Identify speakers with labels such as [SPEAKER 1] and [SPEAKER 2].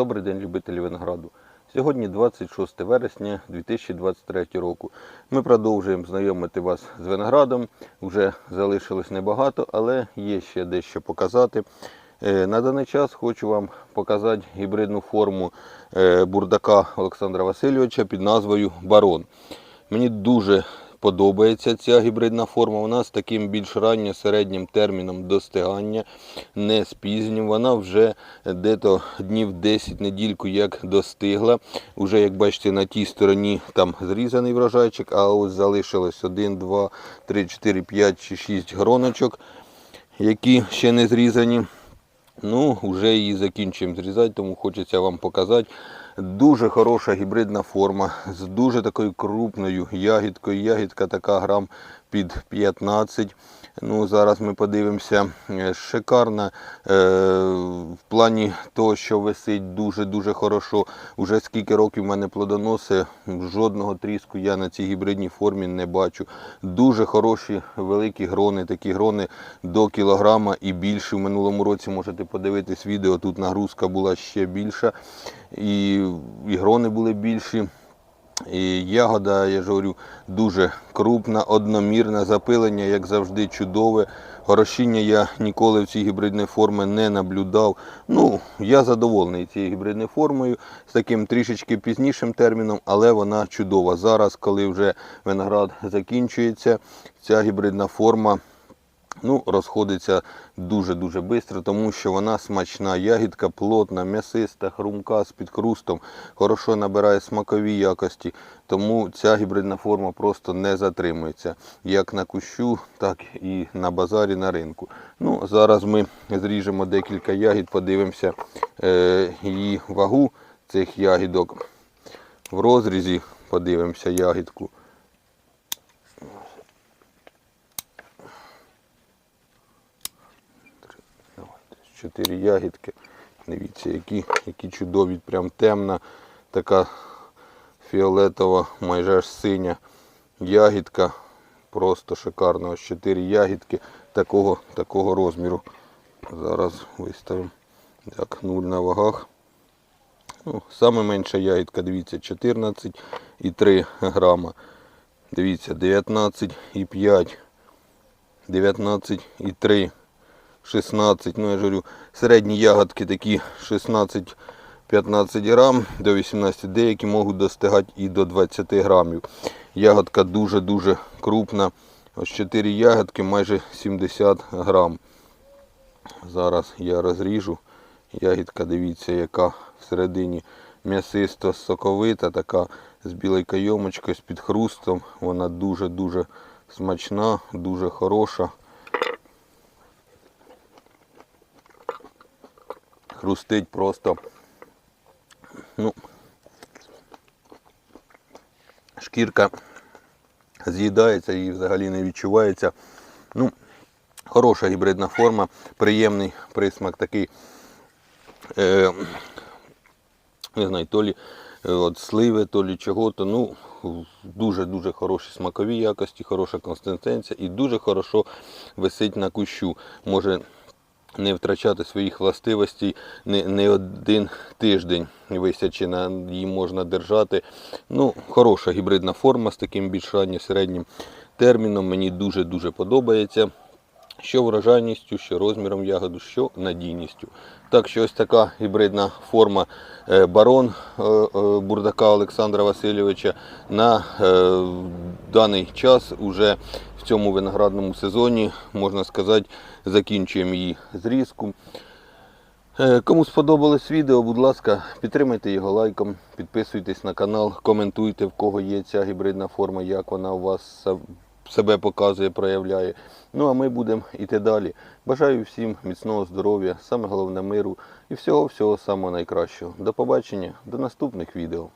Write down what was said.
[SPEAKER 1] Добрий день, любителі винограду. Сьогодні 26 вересня 2023 року. Ми продовжуємо знайомити вас з виноградом. Вже залишилось небагато, але є ще дещо показати. Е, На даний час хочу вам показати гібридну форму е, бурдака Олександра Васильовича під назвою Барон. Мені дуже подобається ця гібридна форма. Вона з таким більш ранньо середнім терміном достигання, не з пізнім. Вона вже дето днів 10 недільку як достигла. Уже, як бачите, на тій стороні там зрізаний врожайчик, а ось залишилось 1, 2, 3, 4, 5 чи 6 гроночок, які ще не зрізані. Ну, вже її закінчуємо зрізати, тому хочеться вам показати. Дуже хороша гібридна форма з дуже такою крупною ягідкою. Ягідка така грам під 15. Ну, Зараз ми подивимося. Е, Шикарна е, в плані того, що висить дуже-дуже хорошо. Уже скільки років в мене плодоноси, жодного тріску я на цій гібридній формі не бачу. Дуже хороші великі грони, такі грони до кілограма і більше. В минулому році можете подивитись відео, тут нагрузка була ще більша. І, і грони були більші. І ягода, я ж говорю, дуже крупна, одномірна, запилення, як завжди, чудове. Горошіння я ніколи в цій гібридній формі не наблюдав. Ну, я задоволений цією гібридною формою, з таким трішечки пізнішим терміном, але вона чудова. Зараз, коли вже виноград закінчується, ця гібридна форма ну, розходиться дуже-дуже швидко, тому що вона смачна, ягідка плотна, м'ясиста, хрумка з підхрустом, хорошо набирає смакові якості, тому ця гібридна форма просто не затримується. Як на кущу, так і на базарі, на ринку. Ну, Зараз ми зріжемо декілька ягід, подивимося е, її вагу цих ягідок. В розрізі подивимося ягідку. Чотири ягідки. Дивіться, які, які чудові, прям темна, така фіолетова, майже аж синя ягідка. Просто шикарна. Ось чотири ягідки такого, такого розміру. Зараз виставимо. Так, нуль на вагах. Ну, Саме менша ягідка, дивіться, 14,3 грама. Дивіться, 19,5, 19,3. 16, ну я ж говорю, середні ягодки такі 16-15 грам до 18, деякі можуть достигати і до 20 грамів. Ягодка дуже-дуже крупна. Ось 4 ягодки майже 70 грам. Зараз я розріжу. Ягідка, дивіться, яка всередині м'ясисто соковита, така з білою кайомочкою, з підхрустом. Вона дуже-дуже смачна, дуже хороша. Хрустить просто. Ну, шкірка з'їдається і взагалі не відчувається. Ну, Хороша гібридна форма, приємний присмак такий, е, не знаю, то лі е, от сливи, то лі чого-то. Ну, Дуже-дуже хороші смакові якості, хороша консистенція і дуже хорошо висить на кущу. Може не втрачати своїх властивостей не не один тиждень висячи на її можна держати. Ну, Хороша гібридна форма з таким більш ранньо-середнім терміном. Мені дуже-дуже подобається. Що врожайністю, що розміром ягоду, що надійністю. Так що ось така гібридна форма е, барон е, е, бурдака Олександра Васильовича на даний час уже в цьому виноградному сезоні, можна сказати, закінчуємо її зрізку. Кому сподобалось відео, будь ласка, підтримайте його лайком, підписуйтесь на канал, коментуйте, в кого є ця гібридна форма, як вона у вас себе показує, проявляє. Ну а ми будемо йти далі. Бажаю всім міцного здоров'я, саме головне миру і всього-всього самого найкращого. До побачення, до наступних відео.